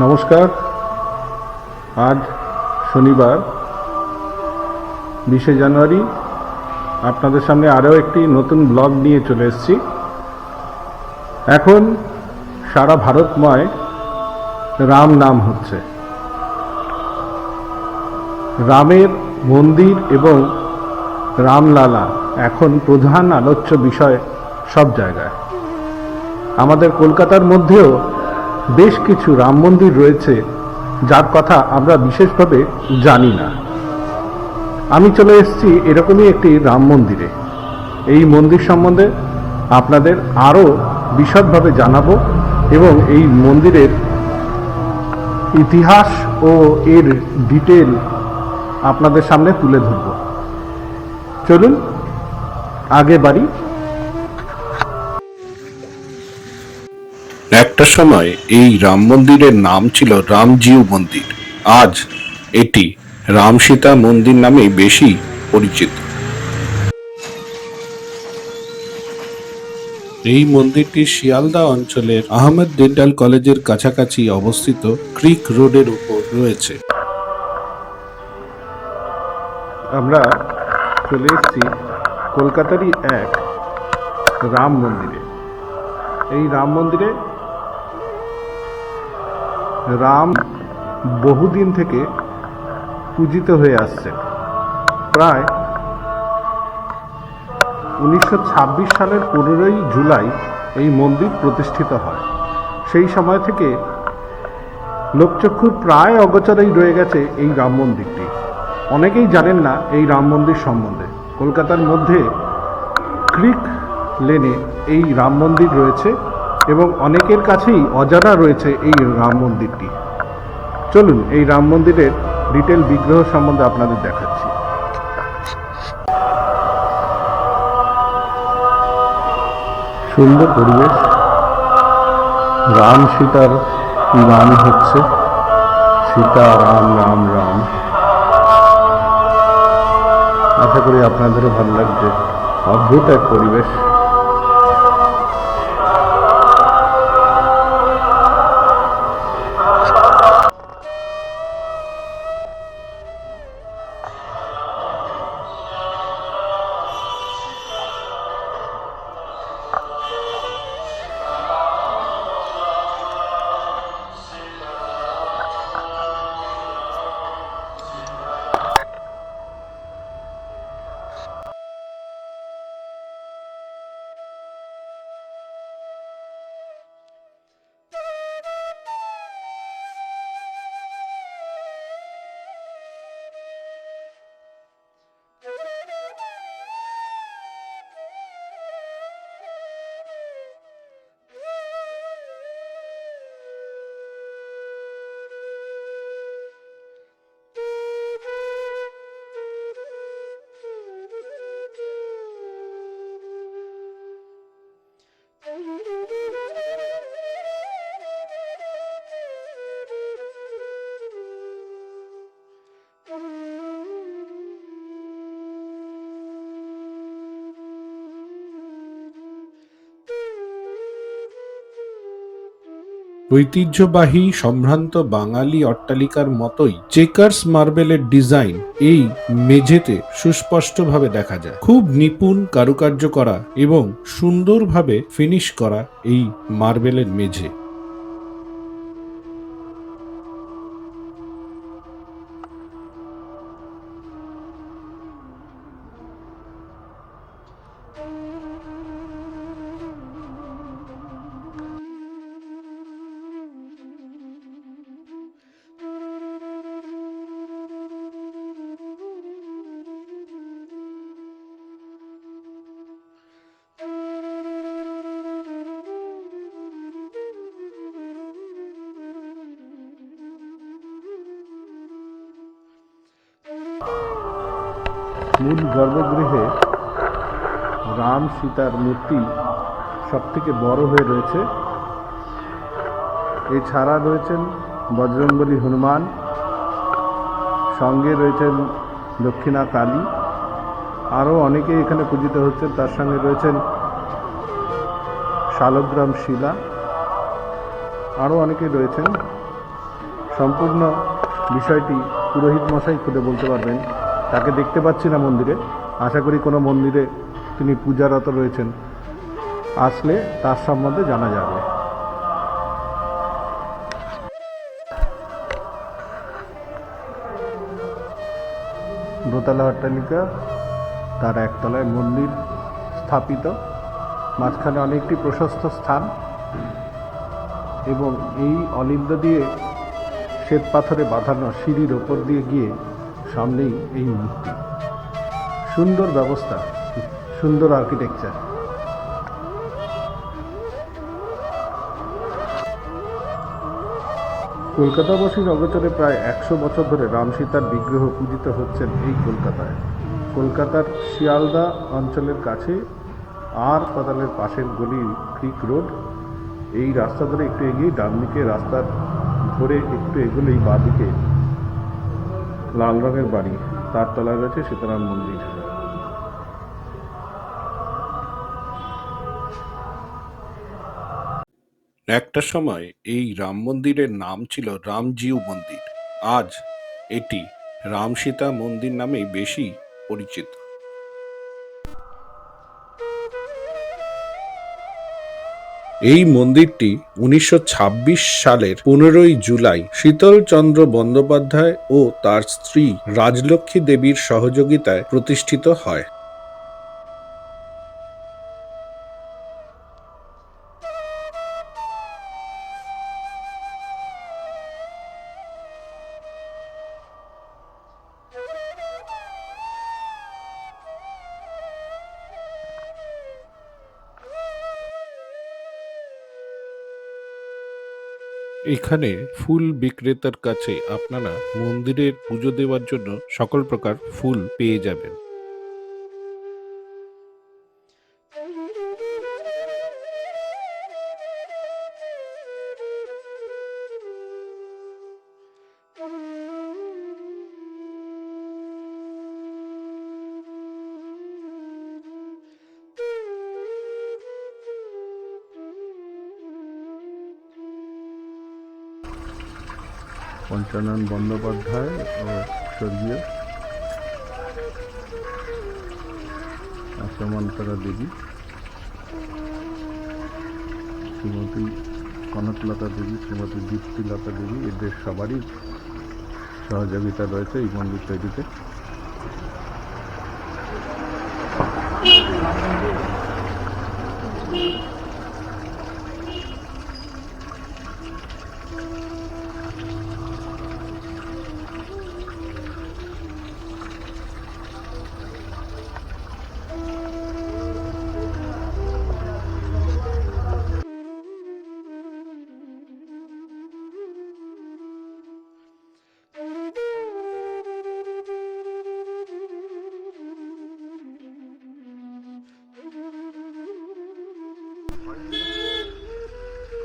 নমস্কার। আজ শনিবার, বিশে জানুয়ারি। আপনাদের সামনে আরও একটি নতুন ব্লগ নিয়ে চলে এসেছি। এখন সারা ভারতময় রাম নাম হচ্ছে। রামের মন্দির এবং রামলালা এখন প্রধান আলোচ্য বিষয় সব জায়গায়। আমাদের কলকাতার মধ্যেও বেশ কিছু রাম মন্দির রয়েছে, যার কথা আমরা বিশেষভাবে জানি না। আমি চলে এসেছি এরকমই একটি রাম মন্দিরে। এই মন্দির সম্বন্ধে আপনাদের আরও বিশদভাবে জানাব এবং এই মন্দিরের ইতিহাস ও এর ডিটেল আপনাদের সামনে তুলে ধরব। চলুন, আগে বাড়ি একটা সময় এই রাম মন্দিরের নাম ছিল রামজিউ মন্দির। আজ এটি রাম সীতা মন্দির নামে বেশি পরিচিত। এই মন্দিরটি শিয়ালদা অঞ্চলের আহমেদ ডেন্টাল কলেজের কাছাকাছি অবস্থিত ক্রিক রোডের উপর রয়েছে। আমরা চলে এসেছি কলকাতারই এক রাম মন্দিরে। এই রাম মন্দিরে রাম বহুদিন থেকে পূজিত হয়ে আসছে। প্রায় উনিশশো ছাব্বিশ সালের পনেরোই জুলাই এই মন্দির প্রতিষ্ঠিত হয়। সেই সময় থেকে লোকচক্ষুর প্রায় অগোচরেই রয়ে গেছে এই রাম মন্দিরটি। অনেকেই জানেন না এই রাম মন্দির সম্বন্ধে। কলকাতার মধ্যে ক্রিক লেনে এই রাম মন্দির রয়েছে। এবং অনেকের কাছেই অজানা রয়েছে এই রাম মন্দিরটি। চলুন, এই রাম মন্দিরের ডিটেল বিগ্রহ সম্বন্ধে আপনাদের দেখাচ্ছি। সুন্দর পরিবেশ। রাম সীতার গান হচ্ছে সীতা রাম রাম রাম। আশা করি আপনাদেরও ভালো লাগবে অদ্ভুত এক পরিবেশ। ঐতিহ্যবাহী সম্ভ্রান্ত বাঙালি অট্টালিকার মতোই চেকার্স মার্বেলের ডিজাইন এই মেঝেতে সুস্পষ্টভাবে দেখা যায়। খুব নিপুণ কারুকার্য করা এবং সুন্দরভাবে ফিনিশ করা এই মার্বেলের মেঝে। মূল গর্ভগৃহে রাম সীতার মূর্তি সব থেকে বড় হয়ে রয়েছে। এছাড়া রয়েছেন বজরংবলী হনুমান, সঙ্গে রয়েছেন দক্ষিণা কালী। আরও অনেকে এখানে পূজিত হচ্ছেন, তার সঙ্গে রয়েছেন শালগ্রাম শিলা। আরও অনেকে রয়েছেন। সম্পূর্ণ বিষয়টি পুরোহিত মশাই খুলে বলতে পারবেন। তাকে দেখতে পাচ্ছি না মন্দিরে। আশা করি কোনো মন্দিরে তিনি পূজারত রয়েছেন। আসলে তার সম্বন্ধে জানা যাবে। দোতলা অট্টালিকা, তার একতলায় মন্দির স্থাপিত। মাঝখানে অনেকটি প্রশস্ত স্থান এবং এই অলিন্দ দিয়ে শ্বেত পাথরে বাঁধানো সিঁড়ির ওপর দিয়ে গিয়ে সামনেই এই মূর্তি। সুন্দর ব্যবস্থা, সুন্দর আর্কিটেকচার কলকাতাবাসীর অগোচরে প্রায় একশো বছর ধরে রাম সীতার বিগ্রহ পূজিত হচ্ছেন এই কলকাতায়। কলকাতার শিয়ালদা অঞ্চলের কাছে আর পাতালের পাশের গলি ক্রিক রোড এই রাস্তা ধরে একটু এগিয়ে ডান দিকে রাস্তার ধরে একটু এগোলেই বাঁ দিকে লাল রঙের বাড়ি। তার তলায় রয়েছে সীতারাম মন্দির। একটা সময় এই রাম মন্দিরের নাম ছিল রামজিউ মন্দির। আজ এটি রাম সীতা মন্দির নামেই বেশি পরিচিত। এই মন্দিরটি উনিশশো ছাব্বিশ সালের পনেরোই জুলাই শীতলচন্দ্র বন্দ্যোপাধ্যায় ও তার স্ত্রী রাজলক্ষ্মী দেবীর সহযোগিতায় প্রতিষ্ঠিত হয়। এখানে ফুল বিক্রেতার কাছে আপনারা মন্দিরের পুজো দেওয়ার জন্য সকল প্রকার ফুল পেয়ে যাবেন। পঞ্চানন বন্দ্যোপাধ্যায় ও স্বর্গীয় আশ্রমন্তরা দেবী, শ্রীমতী কনকলতা দেবী, শ্রীমতী দীপ্তিলতা দেবী, এদের সবারই সহযোগিতা রয়েছে এই মন্দির তৈরিতে।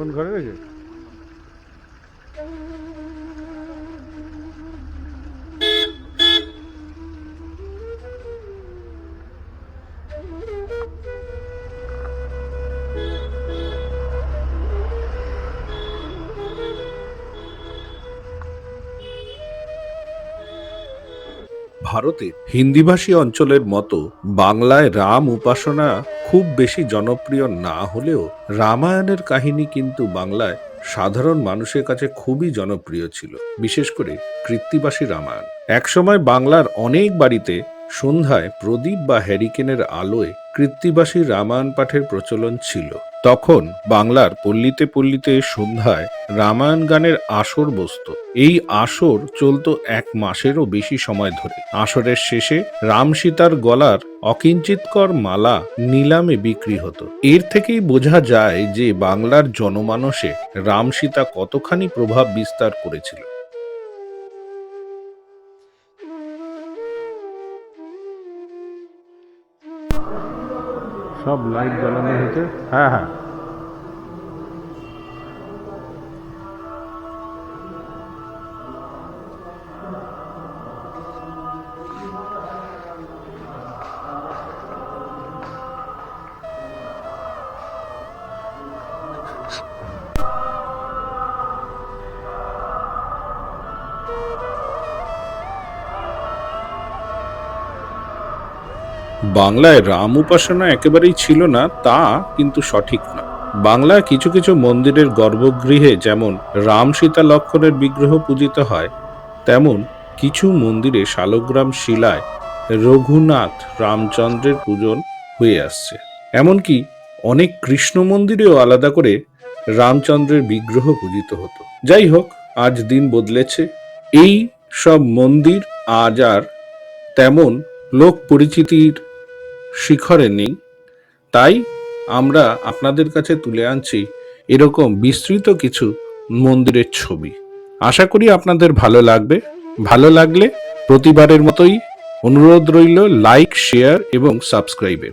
কোন করে রয়েছে? ভারতের হিন্দিভাষী অঞ্চলের মতো বাংলায় রাম উপাসনা খুব বেশি জনপ্রিয় না হলেও রামায়ণের কাহিনী কিন্তু বাংলায় সাধারণ মানুষের কাছে খুবই জনপ্রিয় ছিল, বিশেষ করে কৃত্তিবাসী রামায়ণ। একসময় বাংলার অনেক বাড়িতে সন্ধ্যায় প্রদীপ বা হ্যারিকেনের আলোয় কৃত্তিবাসী রামায়ণ পাঠের প্রচলন ছিল। তখন বাংলার পল্লীতে পল্লীতে সন্ধ্যায় রামায়ণ গানের আসর বসত। এই আসর চলত এক মাসেরও বেশি সময় ধরে। আসরের শেষে রাম সীতার গলার অকিঞ্চিতকর মালা নিলামে বিক্রি হতো। এর থেকেই বোঝা যায় যে বাংলার জনমানসে রাম সীতা কতখানি প্রভাব বিস্তার করেছিল। সব লাইট জ্বালানো হয়েছে। হ্যাঁ হ্যাঁ। বাংলায় রাম উপাসনা একেবারেই ছিল না, তা কিন্তু সঠিক না। বাংলার কিছু কিছু মন্দিরের গর্ভগৃহে যেমন রাম সীতা লক্ষণের বিগ্রহ পূজিত হয়, তেমন কিছু মন্দিরে শালগ্রাম শিলায় রঘুনাথ রামচন্দ্রের পূজন হয়ে আসছে। এমনকি অনেক কৃষ্ণ মন্দিরেও আলাদা করে রামচন্দ্রের বিগ্রহ পূজিত হতো। যাই হোক, আজ দিন বদলেছে। এই সব মন্দির আজ আর তেমন লোক পরিচিতির শিখরে নেই। তাই আমরা আপনাদের কাছে তুলে আনছি এরকম বিস্তৃত কিছু মন্দিরের ছবি। আশা করি আপনাদের ভালো লাগবে। ভালো লাগলে প্রতিবারের মতোই অনুরোধ রইল লাইক শেয়ার এবং সাবস্ক্রাইবের